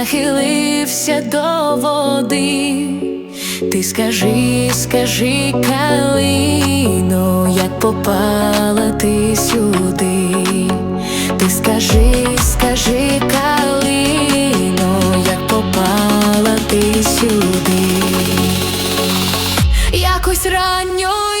нахилився до води, ти скажи, скажи, калино, як попала ти сюди, ти скажи, скажи, калино, як попала ти сюди, якось ранньою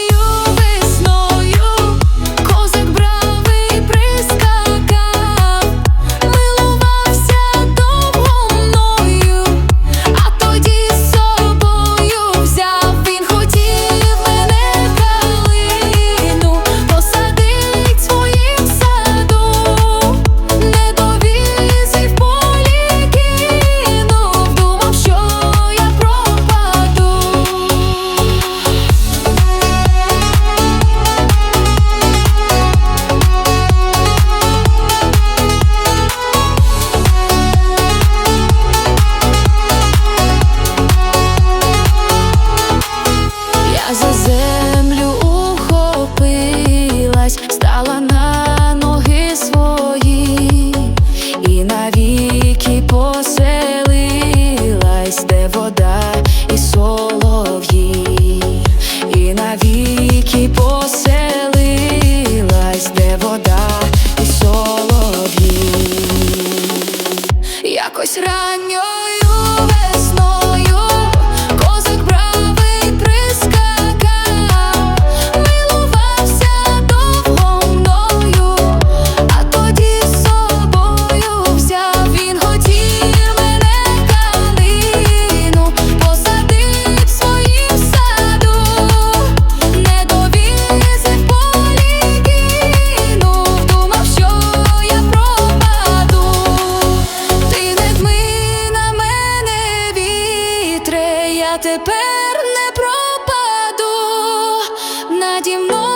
солов'ї, і навіки поселилась, де вода і солов'ї, якось ранньо. тепер не пропаду. Наді мною